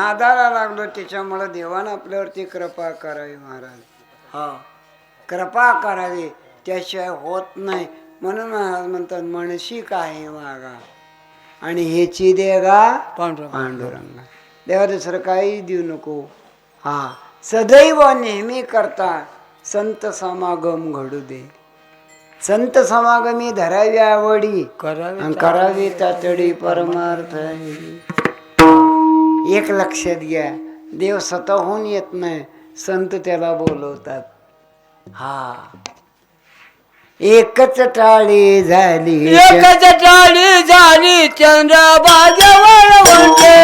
नादाला लागलो त्याच्यामुळं देवानं आपल्यावरती कृपा करावी महाराज. हा. कृपा करावी त्याशिवाय होत नाही. म्हणून महाराज म्हणतात मनशी काय मागा आणि ह्याची देगा पांडुरंग. पांडुरंगा. देवा दुसरं काही देऊ नको. हा. सदैव नेहमी करता संत समागम घडू दे. संत समागमी धरावी आवडी. करावी तातडी परमार्थ. एक लक्षात घ्या. देव स्वतःहून येत नाही. संत त्याला बोलवतात. हा. एकच टाळी झाली. एकच टाळी झाली चंद्रबागेवर वळते.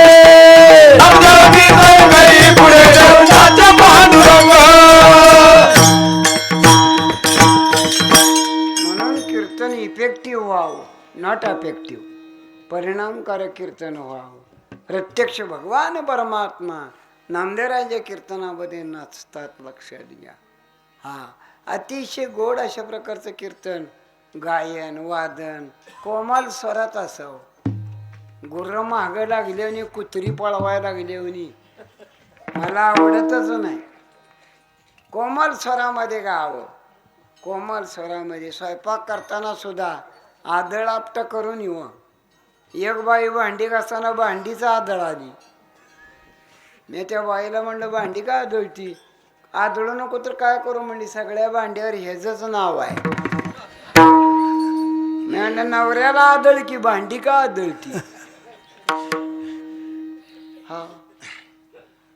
म्हणून कीर्तन इफेक्टिव्ह व्हावं नॉट अफेक्टिव्ह परिणामकारक कीर्तन व्हावं. प्रत्यक्ष भगवान परमात्मा नामदेवराच्या कीर्तनामध्ये नाचतात लक्षात घ्या. हा अतिशय गोड अशा प्रकारचं कीर्तन गायन वादन कोमल स्वरात असावं गुर्र मागं लागले आणि कुत्री पळवाय लागले आणि मला आवडतच नाही. कोमल स्वरामध्ये गावं. कोमल स्वरामध्ये स्वयंपाक करताना सुद्धा आदळ आपट करून येऊ एक बाई भांडी घासताना भांडीचा आदळ आली. मी त्या बाईला म्हणलं भांडी का आदळती? आदळू नको तर काय करू म्हणली सगळ्या भांड्यावर हेच नाव आहे. मी म्हणलं नवऱ्याला आदळ की भांडी का आदळती? हा.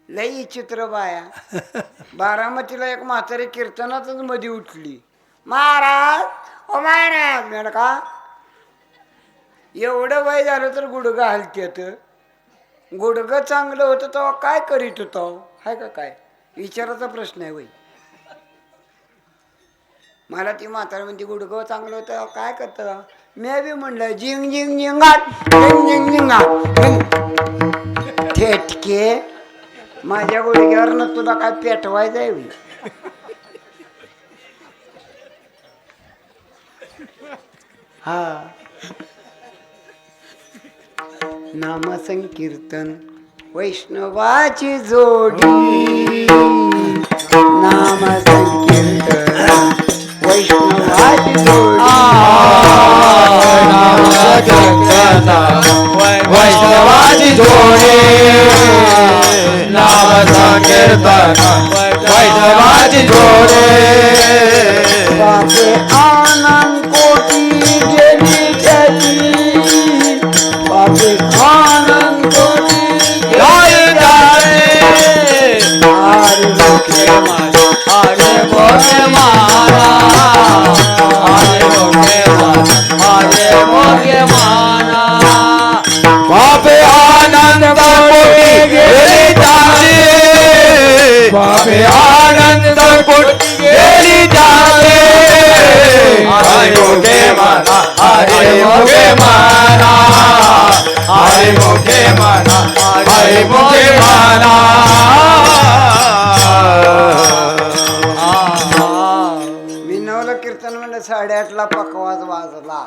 लई चित्र बाया. बारामतीला एक म्हातारी कीर्तनातच मध्ये उठली. महाराज ओ महाराज. म्हणलं का? एवढं वय झालं तर गुडघं हलकेत गुडघं चांगलं होतं तेव्हा काय करीत होतो? हाय का काय? विचाराचा प्रश्न आहे वय. मला ती म्हातारा म्हणते गुडघं चांगलं होतं काय करतं? मी बी म्हणलं जिंग जिंग जिंगा जिंग जिंग जिंगाट थेटके माझ्या गुडघ्यावरनं तुला काय पेटवायचं आहे हा. नाम संकीर्तन वैष्णवाची जोडी. नाम संकीर्तन वैष्णवाची जोडी. वैष्णवाची जोडी. नाम हरे मोगे मारा हरे मोगे मारा हरे मोगे मारा मी नवलं कीर्तन म्हणजे साडेआठला पकवाज वाजला.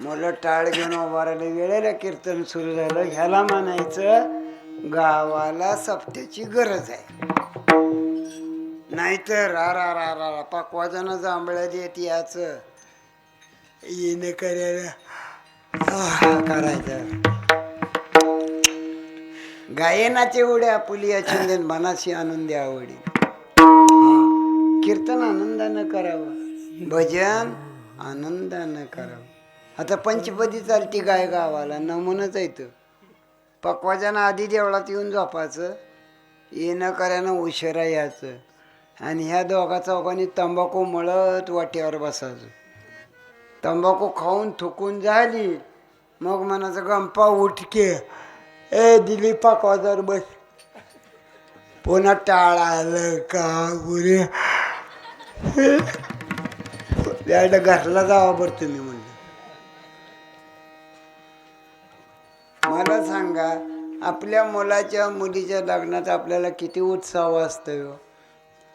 मुलं टाळ घेऊन उभारायला वेळेला कीर्तन सुरू झालं. ह्याला म्हणायचं गावाला सप्त्याची गरज आहे. नाहीतर रा रा रा रा पकवाजानं जांभळ्या देत याचं येणं करायला आह, करायचं गायनाचे उड्या पुलिया चिंदन मनाशी आनंदी आवडी कीर्तन आनंदानं करावं भजन आनंदानं करावं आता पंचपदी चालती गाय गावाला नमुनच येतं पकवाजानं आधी देवळात येऊन झोपायचं येणं करायनं उशिरा यायचं आणि ह्या दोघा चौघांनी तंबाखू मळत वाट्यावर बसायचं तंबाखू खाऊन थुकून झाली. मग मनाचं गंपा उठके. ए दिलीपा कॉजर बस. पुन्हा टाळ आलं का गुरे? त्याला घरला जावा बरं तुम्ही म्हणलं. मला सांगा आपल्या मुलाच्या मुलीच्या लग्नात आपल्याला किती उत्साह असतो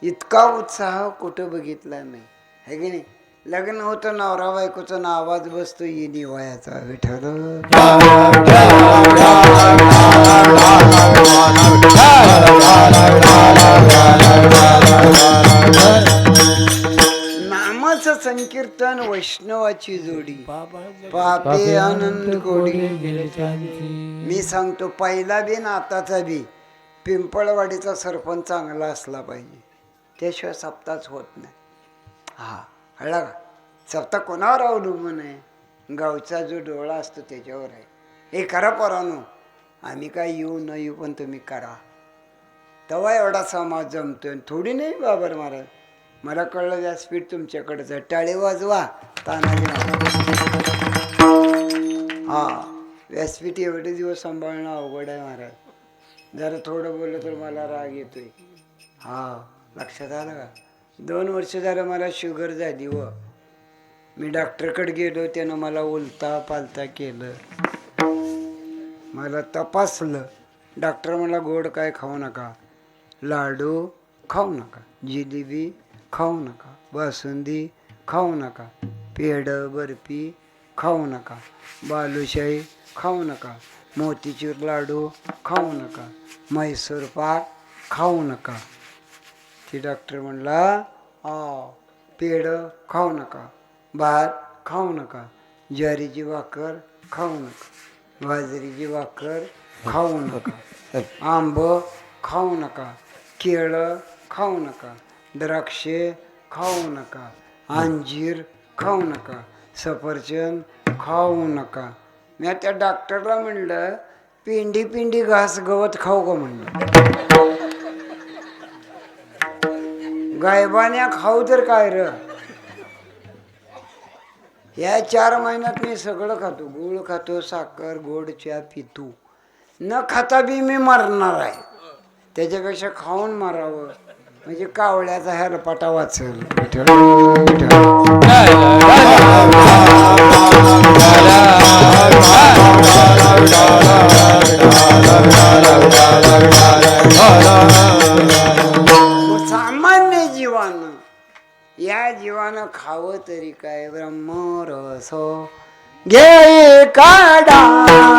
इतका उत्साह कुठं बघितला नाही है की नाही? लग्न होतं नवरा बायकोचा ना आवाज बसतो येणी वयाचा विठ्ठल. नामाचं संकीर्तन वैष्णवाची जोडी. पापे आनंद गोडी मी सांगतो पहिला बी ना आताचा बी. पिंपळवाडीचा सरपंच चांगला असला पाहिजे. त्याशिवाय सप्ताच होत नाही. हा. कळला का सप्ताह कोणावर अवलंबून आहे? गावचा जो डोळा असतो त्याच्यावर आहे. हे करा पोरानो. आम्ही काय येऊ न येऊ पण तुम्ही करा. तेव्हा एवढा समाज जमतोय. आणि थोडी नाही बाबर महाराज. मला कळलं व्यासपीठ तुमच्याकडं आहे. टाळे वाजवा. तानाजी हा व्यासपीठ एवढे दिवस सांभाळणं अवघड आहे महाराज. जरा थोडं बोललं तर मला राग येतोय. हा लक्षात आलं का? दोन वर्ष झालं मला शुगर झाली व. मी डॉक्टरकडे गेलो त्यानं मला उलता पालता केलं. मला तपासलं. डॉक्टर मला गोड काय खाऊ नका. लाडू खाऊ नका. जिलेबी खाऊ नका. बासुंदी खाऊ नका. पेढं बर्फी खाऊ नका. बालुशाही खाऊ नका. मोतीचूर लाडू खाऊ नका. म्हैसूर पाक खाऊ नका. ती डॉक्टर म्हणला आ पेढ खाऊ नका भात खाऊ नका ज्वारीची भाकर खाऊ नका बाजरीची भाकर खाऊ नका आंब खाऊ नका केळं खाऊ नका द्राक्षे खाऊ नका अंजीर खाऊ नका सफरचंद खाऊ नका. मी त्या डॉक्टरला म्हणलं पिंडी पिंडी घास गवत खाऊ का? म्हणलं. गायबान्या खाऊ तर काय र? या चार महिन्यात मी सगळं खातो. गुळ खातो साखर गोड चहा पितो. न खाता बी मी मरणार आहे. त्याच्यापेक्षा खाऊन मारावं. म्हणजे कावळ्याचा ह्या लपाटा वाचल विठ्ठल, 주옵소서 길가다.